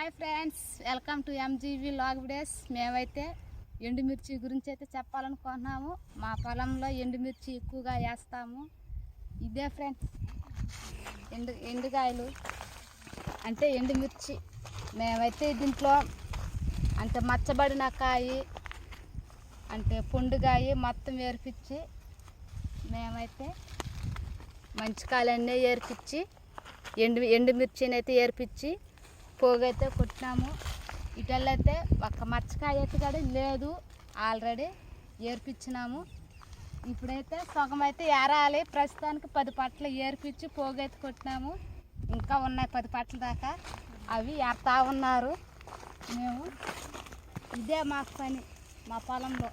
Hi friends welcome to M G V log days మేమైతే ఎండుమిర్చి గురించి అయితే చెప్పాలనుకుంటున్నాము. మా పొలంలో ఎండుమిర్చి ఎక్కువగా వేస్తాము. ఇదే ఫ్రెండ్స్ ఎండు ఎండుకాయలు అంటే ఎండుమిర్చి. మేమైతే దీంట్లో అంటే మచ్చబడిన కాయి అంటే పొండుగాయి మొత్తం ఏర్పించి మేమైతే మంచి కాయలన్నీ ఏర్పించి ఎండు ఎండుమిర్చిని అయితే ఏర్పించి పోగైతే కొట్టినాము. ఇటల్లైతే ఒక్క మచ్చకాయ అయితే కూడా లేదు. ఆల్రెడీ ఏర్పించినాము. ఇప్పుడైతే సగం అయితే ఏరాలి. ప్రస్తుతానికి పది పట్ల ఏర్పించి పోగైతే కొట్టినాము. ఇంకా ఉన్నాయి పది పట్ల దాకా. అవి ఏరుతా ఉన్నారు. మేము ఇదే మాకు పని మా పొలంలో.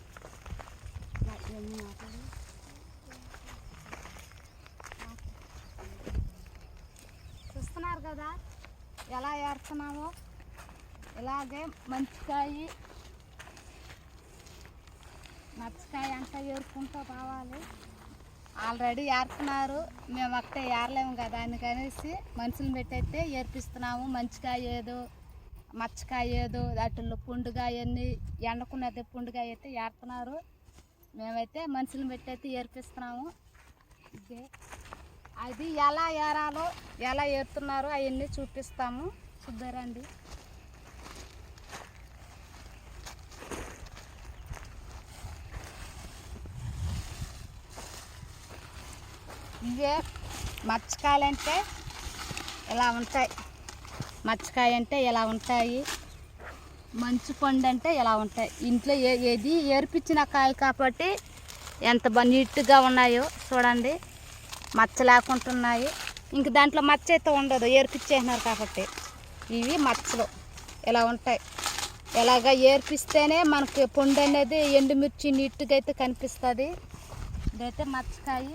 మా- చూస్తున్నారు కదా? ఎలా ఏరుతున్నామో ఇలాగే మంచికాయ నచ్చకాయ అంతా ఏరుకుంటూ రావాలి ఆల్రెడీ ఏరుతున్నారు. మేము ఒకటే ఏరలేము కదా అందుకనేసి మనుషులు పెట్టయితే ఏర్పిస్తున్నాము. మంచికాయ ఏదో మచ్చకాయ ఏదో వాటిల్లో పుండుగాయ అన్ని ఎండకున్నది పుండుగాయ అయితే ఏరుతున్నారు. మేమైతే మనుషులు పెట్టయితే ఏర్పిస్తున్నాము. ఇదే. అది ఎలా ఏరాలో ఎలా ఏరుతున్నారో అవన్నీ చూపిస్తాము. చూద్దరండి. ఇవే మచ్చకాయలంటే ఇలా ఉంటాయి. మచ్చకాయ అంటే ఇలా ఉంటాయి. మంచు పండు అంటే ఇలా ఉంటాయి. ఇంట్లో ఏ ఏది ఏర్పించిన కాయ కాబట్టి ఎంత నీట్గా ఉన్నాయో చూడండి. మచ్చ లేకుండా ఉన్నాయి ఇంక దాంట్లో మచ్చ అయితే ఉండదు ఏర్పించేసినారు కాబట్టి. ఇవి మచ్చలు. ఇలా ఉంటాయి. ఇలాగ ఏర్పిస్తేనే మనకి పండు అనేది ఎండుమిర్చి నీట్గా అయితే కనిపిస్తుంది. ఇదైతే మచ్చకాయ.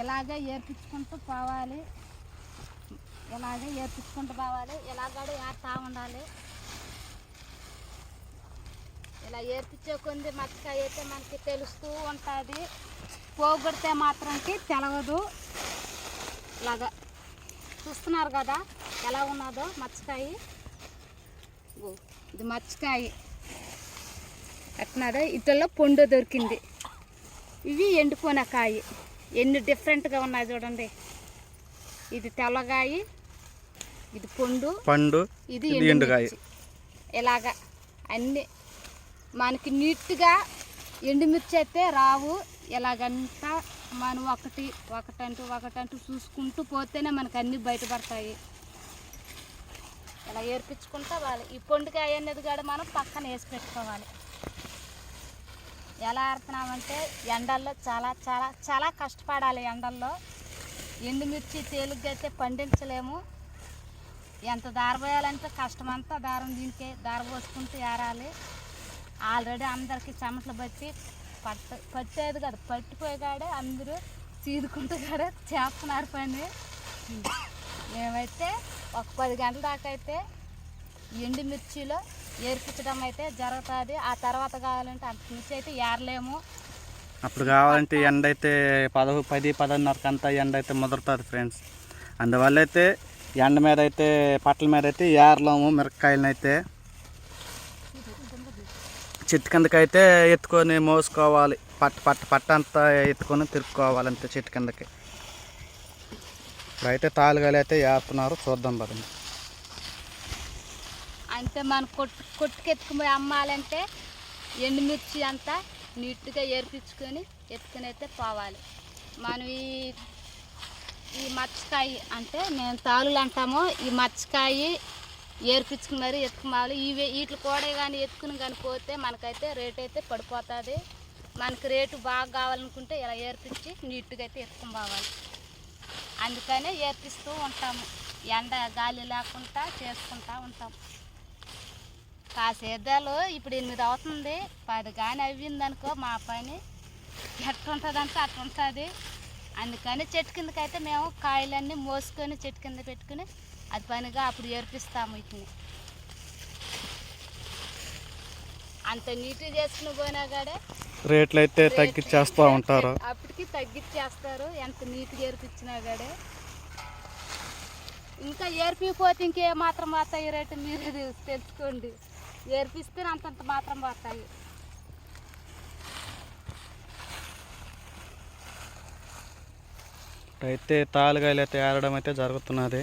ఇలాగే ఏర్పించుకుంటూ పోవాలి. ఇలాగే ఏర్పించుకుంటూ పోవాలి. ఇలాగ ఏరుతా ఉండాలి. ఇలా ఏర్పించే కొంది మచ్చకాయ అయితే మనకి తెలుస్తూ ఉంటుంది. పోగొడితే మాత్రంకి తెలవదు. ఇలాగా చూస్తున్నారు కదా ఎలా ఉన్నదో మచ్చకాయ. ఇది మచ్చకాయ. ఎట్టినాదో ఇటల్లో పొండు దొరికింది. ఇవి ఎండిపోయిన కాయ. ఎన్ని డిఫరెంట్గా ఉన్నాయి చూడండి. ఇది తెల్లగాయ ఇది పొండు పండు ఇది ఎండుకాయ. ఇలాగా అన్ని మనకి నీట్గా ఎండుమిర్చి అయితే రావు. ఎలాగంతా మనం ఒకటి ఒకటంటూ ఒకటంటూ చూసుకుంటూ పోతేనే మనకు అన్నీ బయటపడతాయి. ఇలా ఏర్పించుకుంటా వాళ్ళు. ఈ పొండుకాయ అనేది కూడా మనం పక్కన వేసి పెట్టుకోవాలి. ఎలా ఆడుతున్నామంటే ఎండల్లో చాలా చాలా చాలా కష్టపడాలి ఎండల్లో. ఎండుమిర్చి తేలిగ్గా అయితే పండించలేము. ఎంత దార పోయాలంటే కష్టమంతా దారం దీనికే దార పోసుకుంటూ ఏరాలి. ఆల్రెడీ అందరికీ చెమటలు బట్టి పట్ట పట్టేది కాదు. పట్టిపోయేగాడే అందరూ చీదుకుంటూ కాడే చేస్తున్నారు పని మేమైతే ఒక పది గంటల దాకా అయితే ఎండుమిర్చిలో ఏర్పించడం అయితే జరుగుతుంది. ఆ తర్వాత కావాలంటే అంత మిర్చి అయితే ఏరలేము. అప్పుడు కావాలంటే ఎండ అయితే పదహు పది పదిన్నరకు అంతా ఎండ అయితే ముదురుతుంది ఫ్రెండ్స్. అందువల్ల అయితే ఎండ మీద అయితే పట్ల మీద అయితే ఏరలేము మిరపకాయలను అయితే చెట్టు కిందకైతే ఎత్తుకొని మోసుకోవాలి. పట్ట పట్ట పట్ట అంతా ఎత్తుకొని తిరుక్కోవాలి అంతే చెట్టు కిందకి. ఇప్పుడైతే తాలుగాలు అయితే వేస్తున్నారు. చూద్దాం పదండి. అంటే మనం కొట్టు కొట్టుకెత్తుకుపోయి అమ్మాలంటే ఎండుమిర్చి అంతా నీట్గా ఏర్పించుకొని ఎత్తుకుని అయితే పోవాలి. మనం ఈ ఈ మచ్చకాయ అంటే మేము తాలులు అంటాము. ఈ మచ్చకాయ ఏర్పించుకుని మరి ఎత్తుకుమాలి. ఇవి వీటిని కూడా కానీ ఎత్తుకుని కానీ పోతే మనకైతే రేట్ అయితే పడిపోతుంది. మనకి రేటు బాగా కావాలనుకుంటే ఇలా ఏర్పించి నీట్గా అయితే ఎత్తుకుని పోవాలి. అందుకనే ఏర్పిస్తూ ఉంటాము. ఎండ గాలి లేకుండా చేసుకుంటూ ఉంటాం. కాసేద్దాలు ఇప్పుడు ఎనిమిది అవుతుంది. పది కానీ అవ్వింది అనుకో మా పని ఎట్టుంటుంది అంటే అట్లా ఉంటుంది అందుకని చెట్టు కిందకైతే మేము కాయలన్నీ మోసుకొని చెట్టు కింద పెట్టుకుని అది పనిగా అప్పుడు ఏర్పిస్తాము వీటిని. అంత నీట్గా చేసుకుని పోయినా కాడే రేట్లు అయితే తగ్గించేస్తూ ఉంటారు. అప్పటికి తగ్గించేస్తారు ఎంత నీట్గా ఏర్పించినా కాడే ఇంకా ఏర్పిపోతే ఇంకే మాత్రం పోతాయి రేటు మీరు తెలు- తెలుసుకోండి. ఏర్పిస్తే అంతంత మాత్రం పోతాయి. అయితే తాలుగాయలు అయితే ఏరడం అయితే జరుగుతున్నది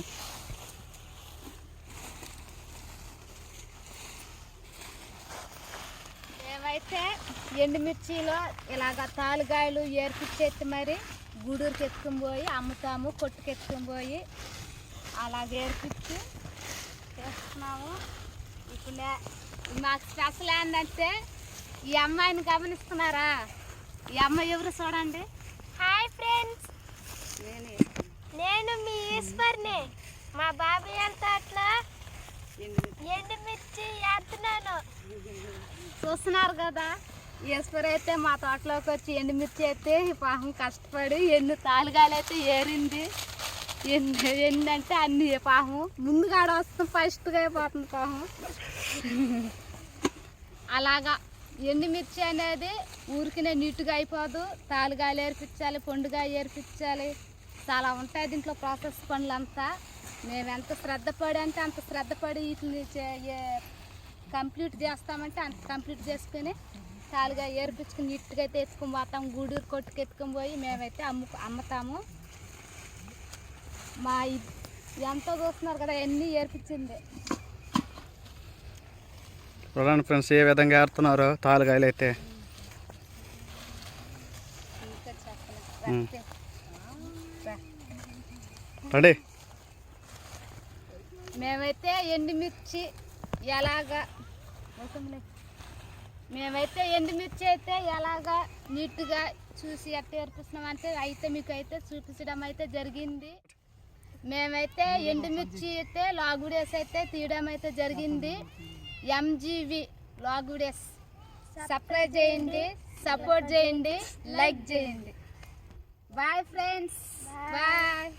మేమైతే ఎండుమిర్చిలో ఇలాగ తాలుగాయలు ఏర్పిచ్చేసి మరి గూడూరుకి ఎత్తుకుని పోయి అమ్ముతాము కొట్టుకు ఎత్తుకుని పోయి అలాగ ఏర్పించి చేస్తున్నాము. ఇప్పుడు మాకు స్పెషల్ ఏంటంటే ఈ అమ్మాయిని గమనిస్తున్నారా? ఈ అమ్మాయి ఎవరు చూడండి. Hi friends. నేనే. మీ ఈశ్వర్ని. మా బాబాయ్ అంతా అట్లా ఎండుమిర్చి ఎండుమిర్చి వేస్తున్నాను చూస్తున్నారు కదా? ఈశ్వర్ అయితే మా తోటలోకి వచ్చి ఎండుమిర్చి అయితే పాపం కష్టపడి ఎన్ని తాలుగాలు అయితే ఏరింది. ఎన్ని ఎన్ని అంటే అన్ని పాపం ముందుగాడ వస్తుంది ఫస్ట్గా అయిపోతుంది పాపం. అలాగా ఎండుమిర్చి అనేది ఊరికినే నీట్గా అయిపోదు. తాలుగాలు ఏర్పించాలి పండుగ ఏర్పించాలి. చాలా ఉంటాయి దీంట్లో ప్రాసెస్ పనులంతా. మేము ఎంత శ్రద్ధ పడి అంటే అంత శ్రద్ధ పడి వీటిని చే- కంప్లీట్ చేస్తామంటే అంత కంప్లీట్ చేసుకుని తాలుగా ఏర్పించుకుని నీట్గా అయితే ఎత్తుకొని పోతాం గూడూరు కొట్టుకు ఎత్తుకొని పోయి మేమైతే అమ్ము అమ్ముతాము మా ఎంతో చూస్తున్నారు కదా ఎన్ని ఏర్పించింది చూడండి ఫ్రెండ్స్ ఏ విధంగా ఏరుతున్నారో తాలుగాయలు అయితే. రెడీ మేమైతే ఎండుమిర్చి ఎలాగా. మేమైతే ఎండుమిర్చి అయితే ఎలాగా నీట్గా చూసి ఎట్ట ఏర్పిస్తున్నాం అంటే అయితే మీకు అయితే చూపించడం అయితే జరిగింది. మేమైతే ఎండుమిర్చి అయితే లాగుడేస్ అయితే తీయడం అయితే జరిగింది M G V log days. Subscribe చేయండి సపోర్ట్ చేయండి లైక్ చేయండి. Bye friends bye